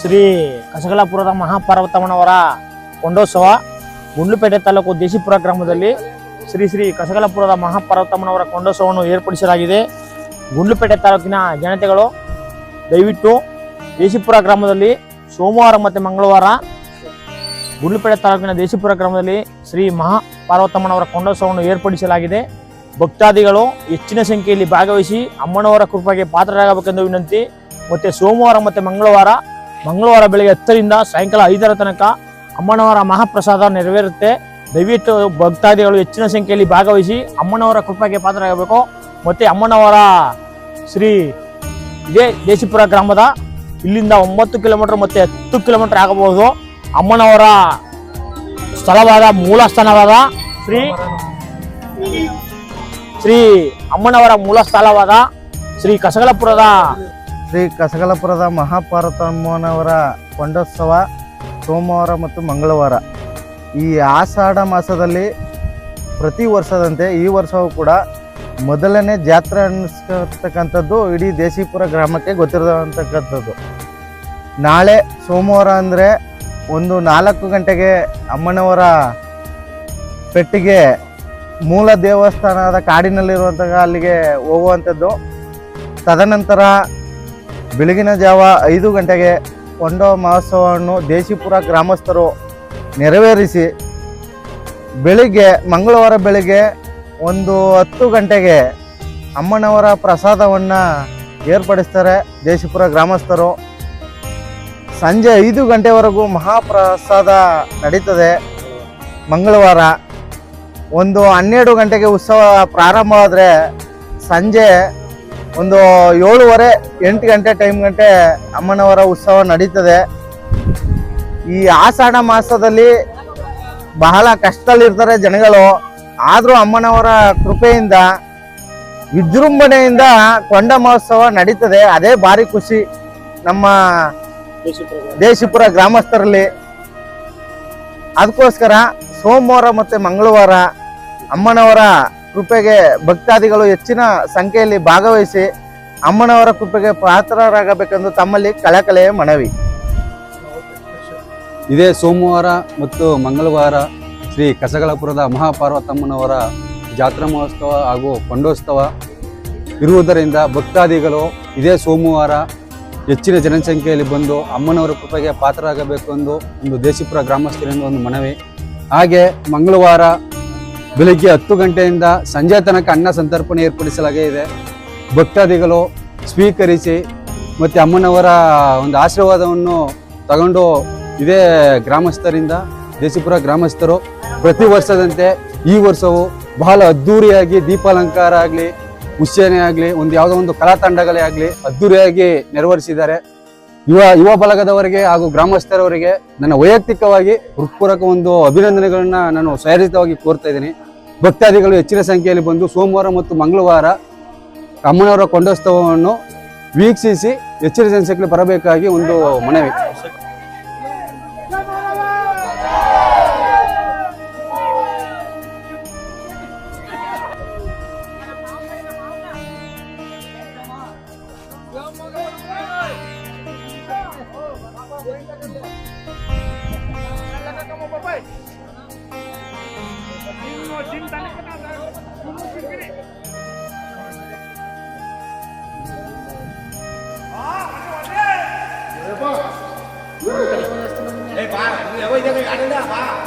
ಶ್ರೀ ಕಸಗಲಾಪುರದ ಮಹಾಪಾರ್ವತಮ್ಮನವರ ಕೊಂಡೋತ್ಸವ, ಗುಂಡ್ಲುಪೇಟೆ ತಾಲೂಕು ದೇಶಿಪುರ ಗ್ರಾಮದಲ್ಲಿ ಶ್ರೀ ಶ್ರೀ ಕಸಗಲಾಪುರದ ಮಹಾಪಾರ್ವತಮ್ಮನವರ ಕೊಂಡೋತ್ಸವವನ್ನು ಏರ್ಪಡಿಸಲಾಗಿದೆ. ಗುಂಡ್ಲುಪೇಟೆ ತಾಲೂಕಿನ ಜನತೆಗಳು, ದಯವಿಟ್ಟು ದೇಶಿಪುರ ಗ್ರಾಮದಲ್ಲಿ ಸೋಮವಾರ ಮತ್ತು ಮಂಗಳವಾರ ಗುಂಡ್ಲುಪೇಟೆ ತಾಲೂಕಿನ ದೇಶಿಪುರ ಗ್ರಾಮದಲ್ಲಿ ಶ್ರೀ ಮಹಾ ಪಾರ್ವತಮ್ಮನವರ ಕೊಂಡೋತ್ಸವವನ್ನು ಏರ್ಪಡಿಸಲಾಗಿದೆ. ಭಕ್ತಾದಿಗಳು ಹೆಚ್ಚಿನ ಸಂಖ್ಯೆಯಲ್ಲಿ ಭಾಗವಹಿಸಿ ಅಮ್ಮನವರ ಕೃಪೆಗೆ ಪಾತ್ರರಾಗಬೇಕೆಂದು ವಿನಂತಿ. ಮತ್ತು ಸೋಮವಾರ ಮತ್ತು ಮಂಗಳವಾರ ಮಂಗಳವಾರ ಬೆಳಗ್ಗೆ ಹತ್ತರಿಂದ ಸಾಯಂಕಾಲ ಐದರ ತನಕ ಅಮ್ಮನವರ ಮಹಾಪ್ರಸಾದ ನೆರವೇರುತ್ತೆ. ದಯವಿಟ್ಟು ಭಕ್ತಾದಿಗಳು ಹೆಚ್ಚಿನ ಸಂಖ್ಯೆಯಲ್ಲಿ ಭಾಗವಹಿಸಿ ಅಮ್ಮನವರ ಕೃಪೆಗೆ ಪಾತ್ರರಾಗಬೇಕು. ಮತ್ತೆ ಅಮ್ಮನವರ ಶ್ರೀ ಇದೇ ದೇಶಿಪುರ ಗ್ರಾಮದ ಇಲ್ಲಿಂದ ಒಂಬತ್ತು ಕಿಲೋಮೀಟರ್ ಮತ್ತೆ ಹತ್ತು ಕಿಲೋಮೀಟರ್ ಆಗಬಹುದು. ಅಮ್ಮನವರ ಸ್ಥಳವಾದ ಮೂಲ ಸ್ಥಾನವಾದ ಶ್ರೀ ಶ್ರೀ ಅಮ್ಮನವರ ಮೂಲ ಸ್ಥಳವಾದ ಶ್ರೀ ಕಸಗಲಪುರದ ಶ್ರೀ ಕಸಗಲಪುರದ ಮಹಾಪಾರ್ವತಮ್ಮನವರ ಕೊಂಡೋತ್ಸವ ಸೋಮವಾರ ಮತ್ತು ಮಂಗಳವಾರ. ಈ ಆಷಾಢ ಮಾಸದಲ್ಲಿ ಪ್ರತಿ ವರ್ಷದಂತೆ ಈ ವರ್ಷವೂ ಕೂಡ ಮೊದಲನೇ ಜಾತ್ರೆ ಅನ್ನಿಸ್ತಕ್ಕಂಥದ್ದು ಇಡೀ ದೇಶೀಪುರ ಗ್ರಾಮಕ್ಕೆ ಗೊತ್ತಿರತಕ್ಕಂಥದ್ದು. ನಾಳೆ ಸೋಮವಾರ ಅಂದರೆ ಒಂದು ನಾಲ್ಕು ಗಂಟೆಗೆ ಅಮ್ಮನವರ ಪೆಟ್ಟಿಗೆ ಮೂಲ ದೇವಸ್ಥಾನದ ಕಾಡಿನಲ್ಲಿರುವಂತಹ ಅಲ್ಲಿಗೆ ಹೋಗುವಂಥದ್ದು. ತದನಂತರ ಬೆಳಗಿನ ಜಾವ ಐದು ಗಂಟೆಗೆ ಕೊಂಡೋ ಮಹೋತ್ಸವವನ್ನು ದೇಶಿಪುರ ಗ್ರಾಮಸ್ಥರು ನೆರವೇರಿಸಿ ಬೆಳಿಗ್ಗೆ, ಮಂಗಳವಾರ ಬೆಳಿಗ್ಗೆ ಒಂದು ಹತ್ತು ಗಂಟೆಗೆ ಅಮ್ಮನವರ ಪ್ರಸಾದವನ್ನು ಏರ್ಪಡಿಸ್ತಾರೆ ದೇಶಿಪುರ ಗ್ರಾಮಸ್ಥರು. ಸಂಜೆ ಐದು ಗಂಟೆವರೆಗೂ ಮಹಾಪ್ರಸಾದ ನಡೀತದೆ ಮಂಗಳವಾರ. ಒಂದು ಹನ್ನೆರಡು ಗಂಟೆಗೆ ಉತ್ಸವ ಪ್ರಾರಂಭವಾದರೆ ಸಂಜೆ ಒಂದು ಏಳುವರೆ, ಎಂಟು ಗಂಟೆ ಟೈಮ್ ಗಂಟೆ ಅಮ್ಮನವರ ಉತ್ಸವ ನಡೀತದೆ. ಈ ಆಷಾಢ ಮಾಸದಲ್ಲಿ ಬಹಳ ಕಷ್ಟದಲ್ಲಿರ್ತಾರೆ ಜನಗಳು. ಆದರೂ ಅಮ್ಮನವರ ಕೃಪೆಯಿಂದ, ವಿಜೃಂಭಣೆಯಿಂದ ಕೊಂಡ ಮಹೋತ್ಸವ ನಡೀತದೆ. ಅದೇ ಭಾರಿ ಖುಷಿ ನಮ್ಮ ದೇಶಪುರ ಗ್ರಾಮಸ್ಥರಲ್ಲಿ. ಅದಕ್ಕೋಸ್ಕರ ಸೋಮವಾರ ಮತ್ತು ಮಂಗಳವಾರ ಅಮ್ಮನವರ ಕೃಪೆಗೆ ಭಕ್ತಾದಿಗಳು ಹೆಚ್ಚಿನ ಸಂಖ್ಯೆಯಲ್ಲಿ ಭಾಗವಹಿಸಿ ಅಮ್ಮನವರ ಕೃಪೆಗೆ ಪಾತ್ರರಾಗಬೇಕೆಂದು ತಮ್ಮಲ್ಲಿ ಕಳಕಳೆಯ ಮನವಿ. ಇದೇ ಸೋಮವಾರ ಮತ್ತು ಮಂಗಳವಾರ ಶ್ರೀ ಕಸಗಲಪುರದ ಮಹಾಪಾರ್ವತಮ್ಮನವರ ಜಾತ್ರಾ ಮಹೋತ್ಸವ ಹಾಗೂ ಪಂಡೋತ್ಸವ ಇರುವುದರಿಂದ ಭಕ್ತಾದಿಗಳು ಇದೇ ಸೋಮವಾರ ಹೆಚ್ಚಿನ ಜನಸಂಖ್ಯೆಯಲ್ಲಿ ಬಂದು ಅಮ್ಮನವರ ಕೃಪೆಗೆ ಪಾತ್ರರಾಗಬೇಕು ಎಂದು ಒಂದು ದೇಶಿಪುರ ಗ್ರಾಮಸ್ಥರಿಂದ ಒಂದು ಮನವಿ. ಹಾಗೆ ಮಂಗಳವಾರ ಬೆಳಿಗ್ಗೆ ಹತ್ತು ಗಂಟೆಯಿಂದ ಸಂಜೆ ತನಕ ಅನ್ನ ಸಂತರ್ಪಣೆ ಏರ್ಪಡಿಸಲಾಗಿದೆ ಭಕ್ತಾದಿಗಳು ಸ್ವೀಕರಿಸಿ ಮತ್ತು ಅಮ್ಮನವರ ಒಂದು ಆಶೀರ್ವಾದವನ್ನು ತಗೊಂಡು ಇದೇ ಗ್ರಾಮಸ್ಥರಿಂದ ದೇಸಿಪುರ ಗ್ರಾಮಸ್ಥರು ಪ್ರತಿ ವರ್ಷದಂತೆ ಈ ವರ್ಷವು ಬಹಳ ಅದ್ಧೂರಿಯಾಗಿ ದೀಪಾಲಂಕಾರ ಆಗಲಿ, ಉಚ್ಚೇನೆ ಆಗಲಿ, ಒಂದು ಯಾವುದೋ ಒಂದು ಕಲಾ ತಂಡಗಳೇ ಆಗಲಿ ಅದ್ಧೂರಿಯಾಗಿ ನೆರವೇರಿಸಿದ್ದಾರೆ. ಯುವ ಯುವ ಬಲಗದವರಿಗೆ ಹಾಗೂ ಗ್ರಾಮಸ್ಥರವರಿಗೆ ನನ್ನ ವೈಯಕ್ತಿಕವಾಗಿ ಹೃತ್ಪೂರ್ವಕ ಒಂದು ಅಭಿನಂದನೆಗಳನ್ನ ನಾನು ಸ್ವಯರಿತವಾಗಿ ಕೋರ್ತಾ ಇದ್ದೀನಿ. ಭಕ್ತಾದಿಗಳು ಹೆಚ್ಚಿನ ಸಂಖ್ಯೆಯಲ್ಲಿ ಬಂದು ಸೋಮವಾರ ಮತ್ತು ಮಂಗಳವಾರ ಅಮ್ಮನವರ ಕೊಂಡೋತ್ಸವವನ್ನು ವೀಕ್ಷಿಸಿ ಹೆಚ್ಚಿನ ಜನಸಂಖ್ಯೆ ಬರಬೇಕಾಗಿ ಒಂದು ಮನವಿ. Katakan kamu kiri. Ah, aku ada. Eh, pak. Eh pak, ini apa ini? Ada apa?